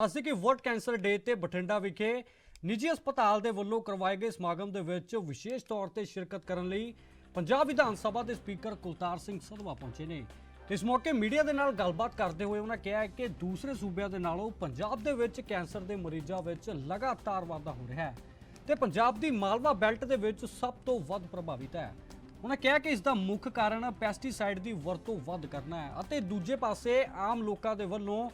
ਅਸੀਂ ਕਿ world cancer ਡੇ ਤੇ ਬਠਿੰਡਾ ਵਿਖੇ ਨਿੱਜੀ ਹਸਪਤਾਲ ਦੇ ਵੱਲੋਂ ਕਰਵਾਏ ਗਏ ਸਮਾਗਮ ਦੇ ਵਿੱਚ ਵਿਸ਼ੇਸ਼ ਤੌਰ ਤੇ ਸ਼ਿਰਕਤ ਕਰਨ ਲਈ ਪੰਜਾਬ ਵਿਧਾਨ ਸਭਾ ਦੇ ਸਪੀਕਰ ਕੁਲਤਾਰ ਸਿੰਘ ਸੰਧਵਾ ਪਹੁੰਚੇ ਨੇ। ਇਸ ਮੌਕੇ ਮੀਡੀਆ ਦੇ ਨਾਲ ਗੱਲਬਾਤ ਕਰਦੇ ਹੋਏ ਉਹਨਾਂ ਕਿਹਾ ਕਿ ਦੂਸਰੇ ਸੂਬਿਆਂ ਦੇ ਨਾਲੋਂ ਪੰਜਾਬ ਦੇ ਵਿੱਚ ਕੈਂਸਰ ਦੇ ਮਰੀਜ਼ਾਂ ਵਿੱਚ ਲਗਾਤਾਰ ਵਾਧਾ ਹੋ ਰਿਹਾ ਹੈ ਤੇ ਪੰਜਾਬ ਦੀ ਮਾਲਵਾ ਬੈਲਟ ਦੇ ਵਿੱਚ ਸਭ ਤੋਂ ਵੱਧ ਪ੍ਰਭਾਵਿਤ ਹੈ। ਉਹਨਾਂ ਕਿਹਾ ਕਿ ਇਸ ਦਾ ਮੁੱਖ ਕਾਰਨ ਪੈਸਟੀਸਾਈਡ ਦੀ ਵਰਤੋਂ ਵੱਧ ਕਰਨਾ ਹੈ ਅਤੇ ਦੂਜੇ ਪਾਸੇ ਆਮ ਲੋਕਾਂ ਦੇ ਵੱਲੋਂ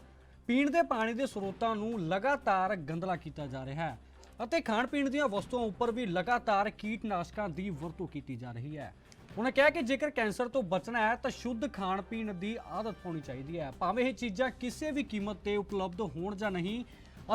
ਪੀਣ ਦੇ ਪਾਣੀ ਦੇ ਸਰੋਤਾਂ ਨੂੰ ਲਗਾਤਾਰ ਗੰਦਲਾ ਕੀਤਾ ਜਾ ਰਿਹਾ ਹੈ ਅਤੇ ਖਾਣ ਪੀਣ ਦੀਆਂ ਵਸਤੂਆਂ ਉੱਪਰ ਵੀ ਲਗਾਤਾਰ ਕੀਟਨਾਸ਼ਕਾਂ ਦੀ ਵਰਤੋਂ ਕੀਤੀ ਜਾ ਰਹੀ ਹੈ। ਉਹਨਾਂ ਕਿਹਾ ਕਿ ਜੇਕਰ ਕੈਂਸਰ ਤੋਂ ਬਚਣਾ ਹੈ ਤਾਂ ਸ਼ੁੱਧ ਖਾਣ ਪੀਣ ਦੀ ਆਦਤ ਪਾਉਣੀ ਚਾਹੀਦੀ ਹੈ। ਭਾਵੇਂ ਇਹ ਚੀਜ਼ਾਂ ਕਿਸੇ ਵੀ ਕੀਮਤ ਤੇ ਉਪਲਬਧ ਹੋਣ ਜਾਂ ਨਹੀਂ,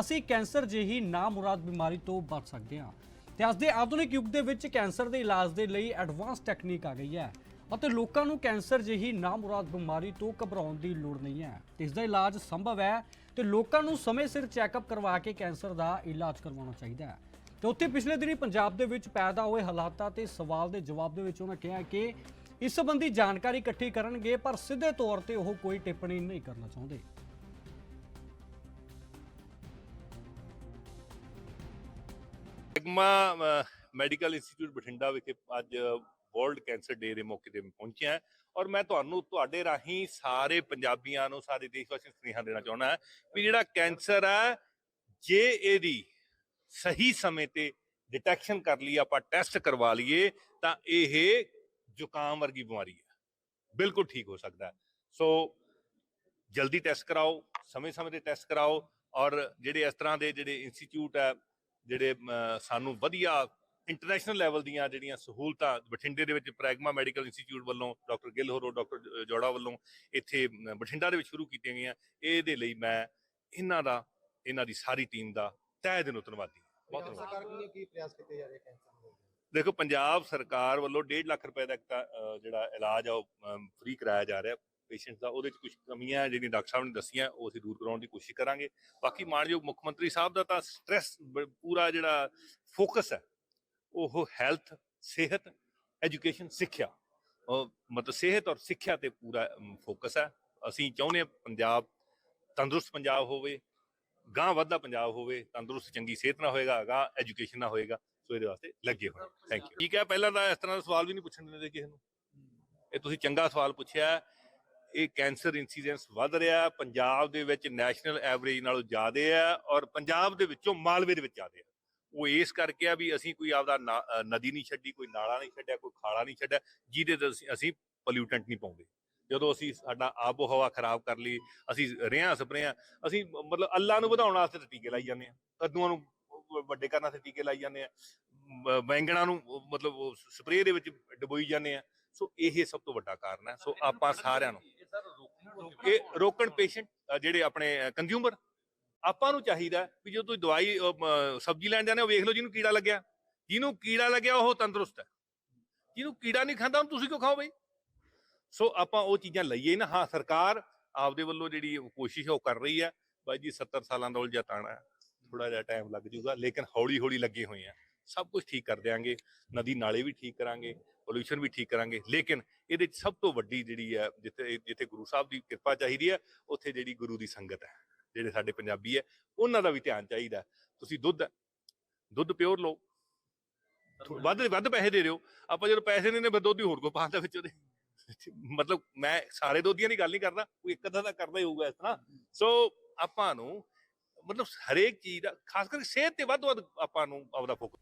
ਅਸੀਂ ਕੈਂਸਰ ਜਿਹੀ ਨਾਮੁਰਾਦ ਬਿਮਾਰੀ ਤੋਂ ਬਚ ਸਕਦੇ ਹਾਂ। ਤੇ ਅੱਜ ਦੇ ਆਧੁਨਿਕ ਯੁੱਗ ਦੇ ਵਿੱਚ ਕੈਂਸਰ ਦੇ ਇਲਾਜ ਦੇ ਲਈ ਐਡਵਾਂਸ ਟੈਕਨੀਕ ਆ ਗਈ ਹੈ। ਅਤੇ ਲੋਕਾਂ ਨੂੰ ਕੈਂਸਰ ਜਿਹੀ ਨਾਮੁਰਾਦ ਬਿਮਾਰੀ ਤੋਂ ਘਬਰਾਉਣ ਦੀ ਲੋੜ ਨਹੀਂ ਹੈ। ਇਸ ਦਾ ਇਲਾਜ ਸੰਭਵ ਹੈ ਤੇ ਲੋਕਾਂ ਨੂੰ ਸਮੇਂ ਸਿਰ ਚੈੱਕਅਪ ਕਰਵਾ ਕੇ ਕੈਂਸਰ ਦਾ ਇਲਾਜ ਕਰਵਾਉਣਾ ਚਾਹੀਦਾ ਹੈ। ਤੇ ਉੱਥੇ ਪਿਛਲੇ ਦਿਨੀ ਪੰਜਾਬ ਦੇ ਵਿੱਚ ਪੈਦਾ ਹੋਏ ਹਾਲਾਤਾਂ ਤੇ ਸਵਾਲ ਦੇ ਜਵਾਬ ਦੇ ਵਿੱਚ ਉਹਨਾਂ ਕਿਹਾ ਕਿ ਇਸ ਸੰਬੰਧੀ ਜਾਣਕਾਰੀ ਇਕੱਠੀ ਕਰਨਗੇ, ਪਰ ਸਿੱਧੇ ਤੌਰ ਤੇ ਉਹ ਕੋਈ ਟਿੱਪਣੀ ਨਹੀਂ ਕਰਨਾ ਚਾਹੁੰਦੇ। ਸਿਗਮਾ ਮੈਡੀਕਲ ਇੰਸਟੀਚਿਊਟ ਬਠਿੰਡਾ ਵਿਖੇ ਅੱਜ ਵਰਲਡ ਕੈਂਸਰ ਡੇ ਦੇ ਮੌਕੇ ਤੇ ਮੈਂ ਪਹੁੰਚਿਆ ਔਰ ਮੈਂ ਤੁਹਾਨੂੰ, ਤੁਹਾਡੇ ਰਾਹੀਂ ਸਾਰੇ ਪੰਜਾਬੀਆਂ ਨੂੰ, ਸਾਰੇ ਦੇਸ਼ ਵਾਸੀਆਂ ਨੂੰ ਸੁਨੇਹਾ ਦੇਣਾ ਚਾਹੁੰਦਾ ਵੀ ਜਿਹੜਾ ਕੈਂਸਰ ਹੈ, ਜੇ ਇਹਦੀ ਸਹੀ ਸਮੇਂ ਤੇ ਡਿਟੈਕਸ਼ਨ ਕਰ ਲਈ, ਆਪਾਂ ਟੈਸਟ ਕਰਵਾ ਲਈਏ, ਤਾਂ ਇਹ ਜ਼ੁਕਾਮ ਵਰਗੀ ਬਿਮਾਰੀ ਹੈ। ਬਿਲਕੁਲ ਠੀਕ ਹੋ ਸਕਦਾ ਸੋ ਜਲਦੀ ਟੈਸਟ ਕਰਾਓ, ਸਮੇਂ-ਸਮੇਂ ਤੇ ਟੈਸਟ ਕਰਾਓ ਔਰ ਜਿਹੜੇ ਇਸ ਤਰ੍ਹਾਂ ਦੇ ਜਿਹੜੇ ਇੰਸਟੀਚਿਊਟ ਹੈ, ਜਿਹੜੇ ਸਾਨੂੰ ਵਧੀਆ ਇੰਟਰਨੈਸ਼ਨਲ ਲੈਵਲ ਦੀਆਂ ਜਿਹੜੀਆਂ ਸਹੂਲਤਾਂ ਬਠਿੰਡੇ ਦੇ ਵਿੱਚ ਪ੍ਰੈਗਮਾ ਮੈਡੀਕਲ ਇੰਸਟੀਚਿਊਟ ਵੱਲੋਂ ਡਾਕਟਰ ਗਿੱਲ ਹੋਰੋ ਡਾਕਟਰ ਜੋੜਾ ਵੱਲੋਂ ਇੱਥੇ ਬਠਿੰਡਾ ਦੇ ਵਿੱਚ ਸ਼ੁਰੂ ਕੀਤੀਆਂ ਗਈਆਂ। ਇਹਦੇ ਲਈ ਮੈਂ ਇਹਨਾਂ ਦਾ ਇਹਨਾਂ ਦੀ ਸਾਰੀ ਟੀਮ ਦਾ ਤਹਿ ਦਿਲੋਂ ਧੰਨਵਾਦੀ। ਬਹੁਤ ਧੰਨਵਾਦ। ਕੀ ਪ੍ਰਯਾਸ ਕੀਤੇ ਜਾ ਰਹੇ ਕੈਂਸਰ ਦੇਖੋ ਪੰਜਾਬ ਸਰਕਾਰ ਵੱਲੋਂ 1.5 ਲੱਖ ਰੁਪਏ ਦਾ ਇੱਕ ਜਿਹੜਾ ਇਲਾਜ ਆ ਉਹ ਫ੍ਰੀ ਕਰਾਇਆ ਜਾ ਰਿਹਾ। ਪੇਸ਼ੈਂਟ ਦਾ ਉਹਦੇ ਚ ਕੁਝ ਕਮੀਆਂ ਜਿਹੜੀਆਂ ਡਾਕਟਰ ਸਾਹਿਬ ਨੇ ਦੱਸੀਆਂ ਉਹ ਅਸੀਂ ਦੂਰ ਕਰਾਉਣ ਦੀ ਕੋਸ਼ਿਸ਼ ਕਰਾਂਗੇ। ਬਾਕੀ ਮਾਨਯੋਗ ਮੁੱਖ ਮੰਤਰੀ ਸਾਹਿਬ ਦਾ ਤਾਂ ਸਟ੍ਰੈਸ ਪੂਰਾ ਜਿਹੜਾ ਫੋਕਸ ਹੈ ਉਹ ਹੈਲਥ, ਸਿਹਤ, ਐਜੂਕੇਸ਼ਨ, ਸਿੱਖਿਆ। ਮਤਲਬ ਸਿਹਤ ਔਰ ਸਿੱਖਿਆ ਤੇ ਪੂਰਾ ਫੋਕਸ ਹੈ। ਅਸੀਂ ਚਾਹੁੰਦੇ ਹਾਂ ਪੰਜਾਬ ਤੰਦਰੁਸਤ ਪੰਜਾਬ ਹੋਵੇ ਗਾਂ ਵੱਧਦਾ ਪੰਜਾਬ ਹੋਵੇ, ਤੰਦਰੁਸਤ ਚੰਗੀ ਸਿਹਤ ਨਾ ਹੋਏਗਾ ਗਾਂ ਐਜੂਕੇਸ਼ਨ ਨਾ ਹੋਏਗਾ। ਸੋ ਇਹਦੇ ਵਾਸਤੇ ਲੱਗੇ ਹੋਏ ਥੈਂਕ ਯੂ ਠੀਕ ਹੈ, ਪਹਿਲਾਂ ਤਾਂ ਇਸ ਤਰ੍ਹਾਂ ਦਾ ਸਵਾਲ ਵੀ ਨਹੀਂ ਪੁੱਛਣ ਦਿੰਦੇ ਕਿਸੇ ਨੂੰ। ਇਹ ਤੁਸੀਂ ਚੰਗਾ ਸਵਾਲ ਪੁੱਛਿਆ। ਇਹ ਕੈਂਸਰ ਇਨਸੀਡੈਂਸ ਵੱਧ ਰਿਹਾ ਪੰਜਾਬ ਦੇ ਵਿੱਚ ਨੈਸ਼ਨਲ ਐਵਰੇਜ ਨਾਲੋਂ ਜ਼ਿਆਦਾ ਹੈ ਔਰ ਪੰਜਾਬ ਦੇ ਵਿੱਚੋਂ ਮਾਲਵੇ ਦੇ ਵਿੱਚ ਜ਼ਿਆਦਾ ਹੈ। ਉਹ ਇਸ ਕਰਕੇ ਆ ਵੀ ਅਸੀਂ ਕੋਈ ਆਪਦਾ ਨਦੀ ਨਹੀਂ ਛੱਡੀ ਕੋਈ ਨਾਲਾ ਨਹੀਂ ਛੱਡਿਆ ਕੋਈ ਖਾਲਾ ਨਹੀਂ ਛੱਡਿਆ ਜਿਹਦੇ ਤੇ ਅਸੀਂ- ਪੋਲਿਊਟੈਂਟ ਨਹੀਂ ਪਾਉਂਦੇ। ਜਦੋਂ ਅਸੀਂ ਸਾਡਾ ਆਬੋ ਹਵਾ ਖਰਾਬ ਕਰ ਲਈ ਅਸੀਂ ਰਿਆਂ ਸਪਰੇਆਂ ਅਸੀਂ ਮਤਲਬ ਅੱਲਾ ਨੂੰ ਵਧਾਉਣ ਵਾਸਤੇ ਟੀਕੇ ਲਾਈ ਜਾਂਦੇ ਆ ਕੱਦੂਆਂ ਨੂੰ ਵੱਡੇ ਕਰਨ ਵਾਸਤੇ ਟੀਕੇ ਲਾਈ ਜਾਂਦੇ ਆ ਬੈਂਗਣਾਂ ਨੂੰ ਮਤਲਬ ਸਪਰੇਅ ਦੇ ਵਿੱਚ ਡਬੋਈ ਜਾਂਦੇ ਆ ਸੋ ਇਹ ਸਭ ਤੋਂ ਵੱਡਾ ਕਾਰਨ ਹੈ। ਸੋ ਆਪਾਂ ਸਾਰਿਆਂ ਨੂੰ ਇਹ ਰੋਕਣ ਪੇਸ਼ੈਂਟ ਜਿਹੜੇ ਆਪਣੇ ਕੰਜ਼ਿਊਮਰ ਆਪਾਂ ਨੂੰ ਚਾਹੀਦਾ ਵੀ ਜਦੋਂ ਤੁਸੀਂ ਦਵਾਈ ਸਬਜ਼ੀ ਲੈਣ ਜਾਂਦੇ ਹੋ, ਵੇਖ ਲਓ ਜਿਹਨੂੰ ਕੀੜਾ ਲੱਗਿਆ। ਜਿਹਨੂੰ ਕੀੜਾ ਲੱਗਿਆ, ਉਹ ਤੰਦਰੁਸਤ ਹੈ। ਜਿਹਨੂੰ ਕੀੜਾ ਨਹੀਂ ਖਾਂਦਾ, ਉਹਨੂੰ ਤੁਸੀਂ ਕਿਉਂ ਖਾਓ ਬਈ ਸੋ ਆਪਾਂ ਉਹ ਚੀਜ਼ਾਂ ਲਈਏ ਨਾ। ਹਾਂ, ਸਰਕਾਰ ਆਪਦੇ ਵੱਲੋਂ ਜਿਹੜੀ ਕੋਸ਼ਿਸ਼ ਉਹ ਕਰ ਰਹੀ ਹੈ। ਬਾਈ ਜੀ 70 ਸਾਲਾਂ ਦਾ ਉਲਝਾ ਤਾਣਾ ਹੈ। ਥੋੜਾ ਜਿਹਾ ਟਾਈਮ ਲੱਗ ਜੂਗਾ ਲੇਕਿਨ ਹੌਲੀ ਹੌਲੀ ਲੱਗੇ ਹੋਏ ਆ। ਸਭ ਕੁਝ ਠੀਕ ਕਰ ਦਿਆਂਗੇ। ਨਦੀ ਨਾਲੇ ਵੀ ਠੀਕ ਕਰਾਂਗੇ ਪੋਲੂਸ਼ਨ ਵੀ ਠੀਕ ਕਰਾਂਗੇ। ਲੇਕਿਨ ਇਹਦੇ ਸਭ ਤੋਂ ਵੱਡੀ ਜਿਹੜੀ ਹੈ, ਜਿੱਥੇ ਜਿੱਥੇ ਗੁਰੂ ਸਾਹਿਬ ਦੀ ਕਿਰਪਾ ਚਾਹੀਦੀ ਹੈ, ਉੱਥੇ ਜਿਹੜੀ ਗੁਰੂ ਦੀ ਸੰਗਤ ਹੈ। ਜਿਹੜੇ ਸਾਡੇ ਪੰਜਾਬੀ ਹੈ ਉਹਨਾਂ ਦਾ ਵੀ ਧਿਆਨ ਚਾਹੀਦਾ। ਤੁਸੀਂ ਦੁੱਧ ਦੁੱਧ ਪਿਓਰ ਲਓ। ਵੱਧ ਵੱਧ ਪੈਸੇ ਦੇ ਦਿਓ। ਆਪਾਂ ਜਦੋਂ ਪੈਸੇ ਨਹੀਂ ਨੇ ਫਿਰ ਦੁੱਧ ਹੀ ਹੋਰ ਕੋ ਪਾਉਂਦਾ ਵਿੱਚ ਉਹਦੇ। ਮਤਲਬ ਮੈਂ ਸਾਰੇ ਦੋਧੀਆਂ ਦੀ ਗੱਲ ਨਹੀਂ ਕਰਦਾ ਕੋਈ ਇੱਕ ਅੱਧਾ ਤਾਂ ਕਰਦਾ ਹੀ ਹੋਊਗਾ ਇਸ ਤਰ੍ਹਾਂ। ਸੋ ਆਪਾਂ ਨੂੰ ਮਤਲਬ ਹਰੇਕ ਚੀਜ਼ ਦਾ ਖਾਸ ਕਰਕੇ ਸਿਹਤ ਤੇ ਵੱਧ ਵੱਧ ਆਪਾਂ ਨੂੰ ਆਪਦਾ ਫੋਕਸ